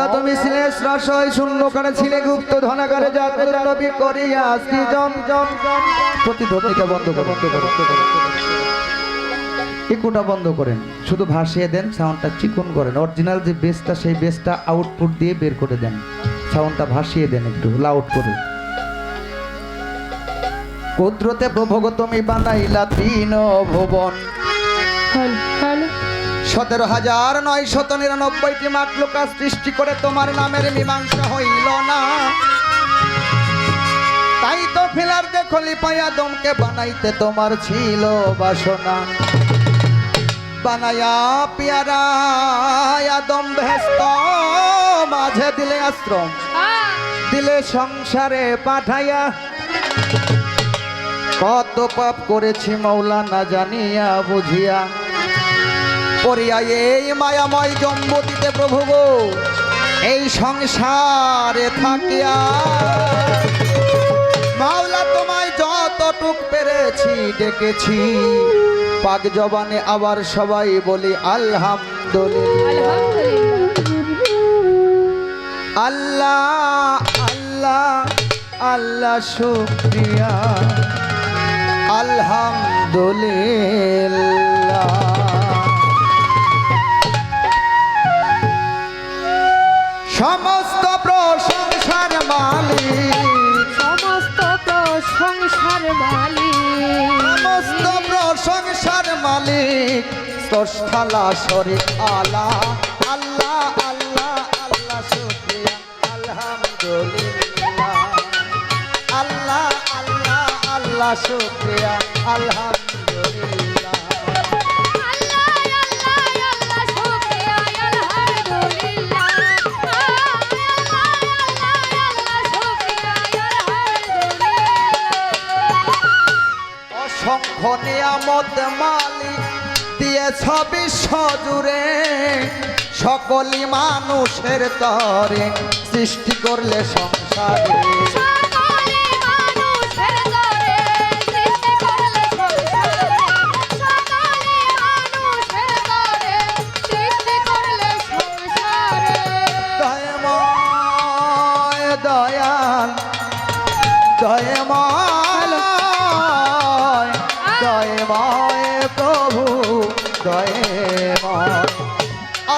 তুমি শূন্য করে ছিলে গুপ্ত করিয়া প্রতিধ্বনিটা বন্ধ বন্ধ করেন। শুধু ভাসিয়ে দেন সাউন্ডটা চিকন করেন। অরিজিনাল যে বেসটা সেই বেসটা আউটপুট দিয়ে বের করে দেন। সাউন্ডটা ভাসিয়ে দেন একটু লাউড করে। কুদ্রতে প্রভোগ বানাইলা তিন ভুবন। সতেরো হাজার নয় শত নিরানব্বইটি মাকলুকা সৃষ্টি করে তোমার নামের মীমাংসা হইল না। তাই তো ফিলার দেখো লিপাইয়া দমকে বানাইতে তোমার ছিল বাসনা। বানায়া পিয়ারা, আদম ভেস্ত, মাঝে দিলে আশ্রম। দিলে সংসারে পাঠাইয়া। কত পাপ করেছি মৌলা না জানিয়া বুঝিয়া। পড়িয়া এই মায়াময় জম্বতিতে প্রভু গো, এই সংসারে থাকিয়া। মাওলা তোমায় যতটুক পেরেছি, ডেকেছি। পাক জবানে আবার সবাই বলি, আলহামদুলিল্লাহ। আল্লাহ আল্লাহ আল্লাহ শুক্রিয়া। আলহামদুলিল্লাহ। সমস্ত প্রশংসার মালিক স্রষ্টালা শরীফ আলা। আল্লাহ আল্লাহ আল্লাহ, শুক্রিয়া, আলহামদুলিল্লাহ। আল্লাহ আল্লাহ আল্লাহ, শুক্রিয়া, আলহামদুলিল্লাহ। অসংখ্য নিয়ামত মালিক দিয়েছ বিশ্ব জুড়ে। সকলই মানুষের তরে সৃষ্টি করলে সংসারে। সকলে মানুষের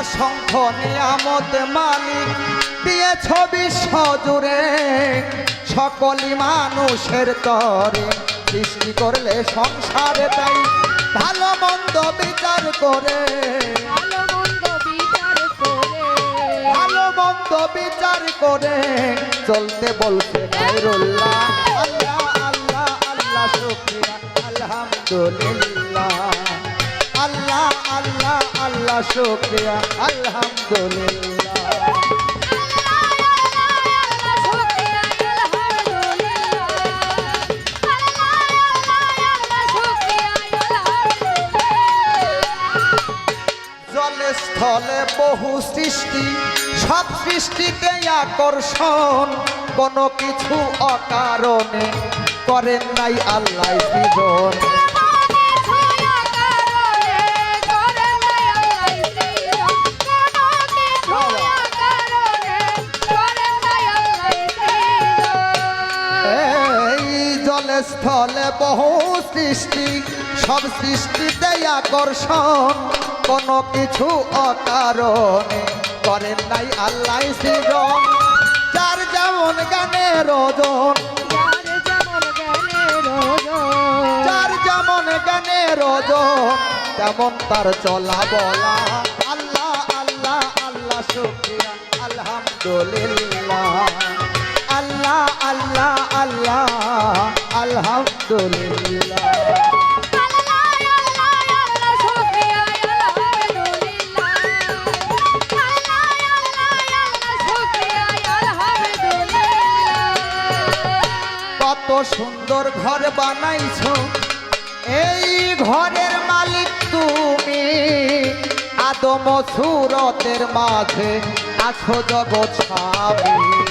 অসংখ্য নিয়ামত মালিক দিয়েছ বিশ্ব জুড়ে। সকলই মানুষের তরে সৃষ্টি করলে সংসারে তাই ভালো মন্দ বিচার করে। ভালো মন্দ বিচার করে। ভালো বিচার করে। চলতে বলতে খায়রুল্লাহ আল্লাহ আল্লাহ আল্লাহ শুকরিয়া আলহামদুলিল্লাহ। আল্লাহ আল্লাহ শুকরিয়া, আলহামদুলিল্লাহ। স্থলে বহু সৃষ্টি, সব সৃষ্টিতে আকর্ষণ, কোনো কিছু অকারণে করেন নাই আল্লাহ সৃজন স্থলে বহু সৃষ্টি সব সৃষ্টিতে আকর্ষণ। কোনো কিছু অকারণে করেন নাই আল্লাহ সৃজন। যার যেমন গানের ওজন যার যেমন জ্ঞানের ওজন তেমন তার চলা বলা। আল্লাহ আল্লাহ আল্লাহ শুক্রিয়া আলহামদুলিল্লাহ। কত সুন্দর ঘর বানাইছো। এই ঘরের মালিক তুমি। আদম সুরতের মাঝে আছো জগৎ স্বামী।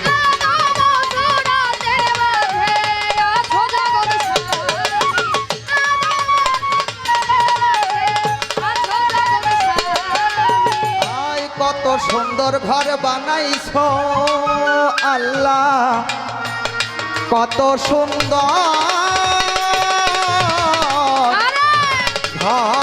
কত সুন্দর ঘর বানাইছ আল্লাহ। কত সুন্দর ঘর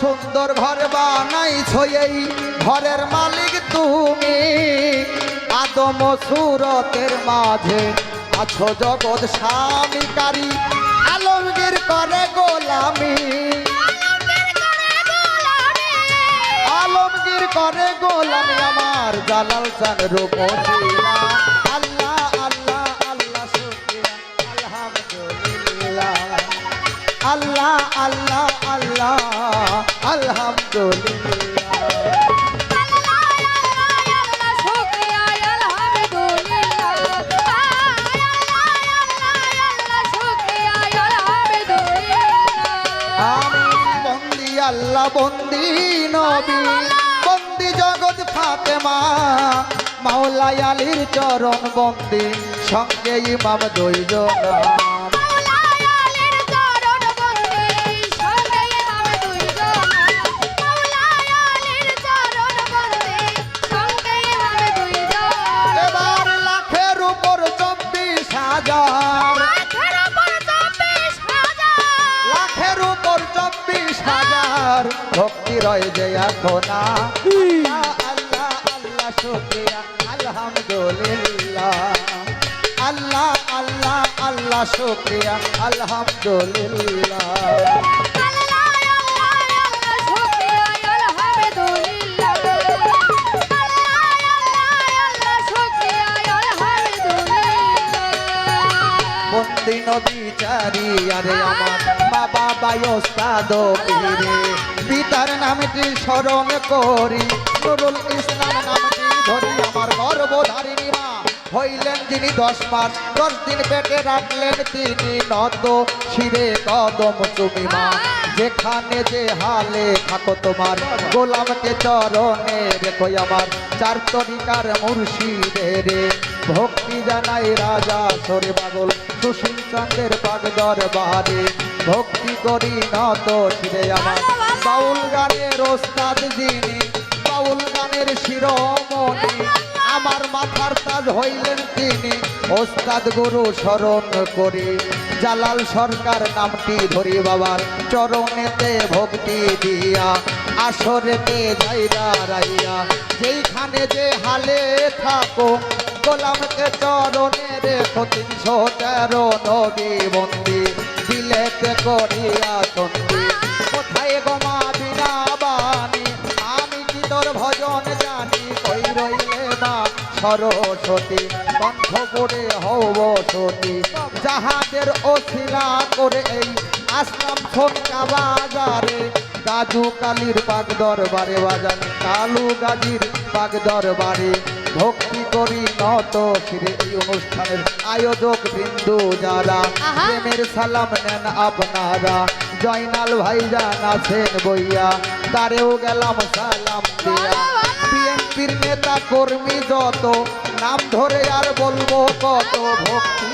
সুন্দর ঘর বানাইছো এই ঘরের মালিক তুমি। আদম সুরতের মাঝে আছো জগৎ স্বামীকারী আলমগীর করে গোলামি। আলমগীর করে গোলামি। আমার জালাল চান রূপসীরা আল্লাহ আল্লাহ আল্লাহ আলহামদুলিল্লাহ। আল্লাহ বন্দি নবী। বন্দি জগৎ ফাতেমা মাওলাই আলীর চরণ বন্দি সঙ্গে ইমাম দুইজন। এখন আল্লাহ আল্লাহ আল্লাহ শুক্রিয়া। আলহামদুলিল্লাহ। আল্লাহ আল্লাহ আল্লাহ শুক্রিয়া। আলহামদুলিল্লাহ। বন্দি নদী চারি, আরে আমার মা বাবা ওস্তাদ পীরে। পিতার নামটি স্মরণ করি। নুরুল ইসলাম নামটি ধরি আমার গর্ভধারিণী মা। হইলেন যিনি দশ মাস, দশ দিন পেটে রাখলেন তিনি নত শিরে কদম তুমি মা। যেখানে যে হালে থাকো তোমার গোলামকে চরণে রেখো আমার। চার তরিকার মুর্শিদের। ভক্তি জানাই রাজা সরে পাগল। সুশীল চন্দ্রের পাগ দরবারে ভক্তি করি নত শিরে আমার। বাউল গানের ওস্তাদ যিনি, বাউল গানের শিরোমণি। আমার মাথার তাজ হইলেন তিনি। ওস্তাদ গুরু স্মরণ করি। জালাল সরকার নামটি ধরি বাবার। চরণেতে ভক্তি দিয়া, আসরেতে যাইরা রাইয়া। যেইখানে যে হালে থাকো গোলামকে চরণে রেখো তিনশো তেরো নবী বন্দি দিলেতে করিয়া সন্ধি কোথায় গোমা বিনা বাণী? আমি কি তোর ভজন জানি, কই রইলে না সরস্বতী? কণ্ঠ পড়ে হব সতী। যাহাদের অশিলা করে এই আসলাম ছোটকা বাজারে। গাজু কালির পাক দরবারে বাজান, কালু গাজির পাক দরবারে ভক্তি করি নত ফিরে এই অনুষ্ঠানের আয়োজক বিন্দু যারা। প্রেমের সালাম নেন আপনারা। জয়নাল ভাইজান আছেন বইয়া তারেও গেলাম সালাম দিয়া। বিএনপির নেতা কর্মী যত নাম ধরে আর বলব কত ভক্তি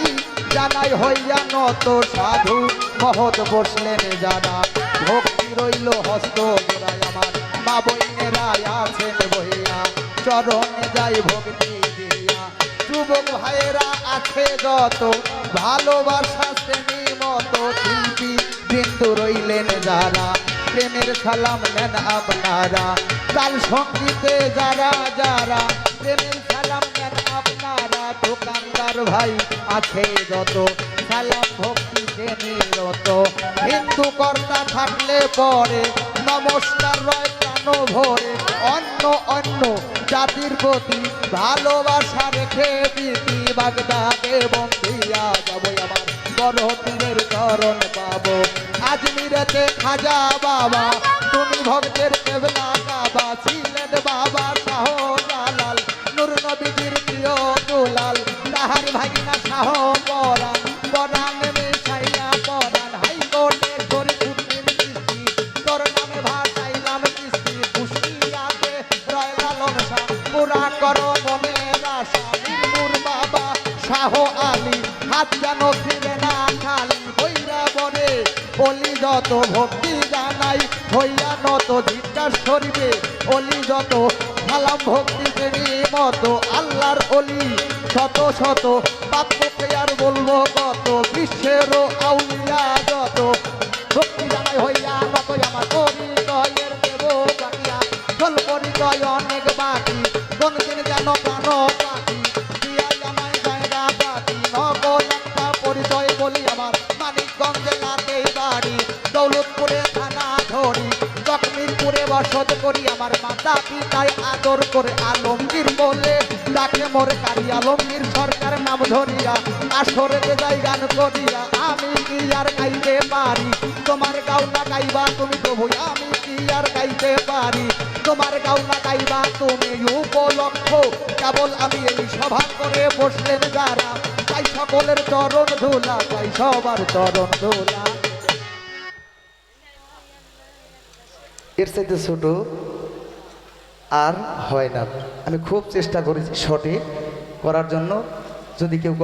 জানাই হইয়া নত সাধু। মহৎ বসলেন যারা ভক্তি রইল হস্ত আমার। মা বইনেরা আছেন চরণে যাই ভক্তি দিয়া। যুবক ভাইয়েরা আছে যত, ভালোবাসা শ্রেণি মতো শিল্পী বিন্দু রইলেন যারা। প্রেমের সালাম নেন আপনারা, তাল সঙ্গীতে যারা যারা। প্রেমের সালাম নেন আপনারা, দোকানদার ভাই আছে যত, সালাম ভক্তি শ্রেণীরত হিন্দু কর্তা থাকলে পরে, নমস্কার রয় প্রাণ ভরে, অন্য অন্য জাতির প্রতি ভালোবাসা রেখে প্রীতি বাগদাদে বন্ধিয়া যাব আমার বড় চরণ পাবো। আজমিরেতে খাজা বাবা, তুমি ভক্তের কেবলা কাবা যত সালাম ভক্তি প্রেমী মতো, আল্লাহর অলি, শত শত পাপকে আর বলব কত, বিশ্বেরও আউলিয়া যত। ভক্তি জানাই হইয়া নত আমার পরিচয়ের দেব বাকিয়া চল পরিচয় অনেক বাকি যেন জানাই জায়গা নকল একটা পরিচয় বলি আমার, মানিকগঞ্জ জেলাতেই বাড়ি। দৌলতপুরে থানা ধরি, জখমিরপুরে বসত করি আমার পিতায় আদর করে আলমগীর বলে। ডাকে মোর কারি আলমগীর সরকার নাম ধরিয়া, আসরেতে যাই গান করিয়া। আমি কি আর গাইতে পারি? তোমার গাউনা গাইবা তুমি প্রভু, আমি কি আর গাইতে পারি? তোমার গাউনা গাইবা তুমি উপলক্ষ। কেবল আমি এই সভা করে বসলেন যারা। তাই সকলের চরণ ধুলা, তাই সবার চরণ ধুলা। এর চাইতে ছোট আর হয় না। আমি খুব চেষ্টা করেছি শটে করার জন্য। যদি কেউ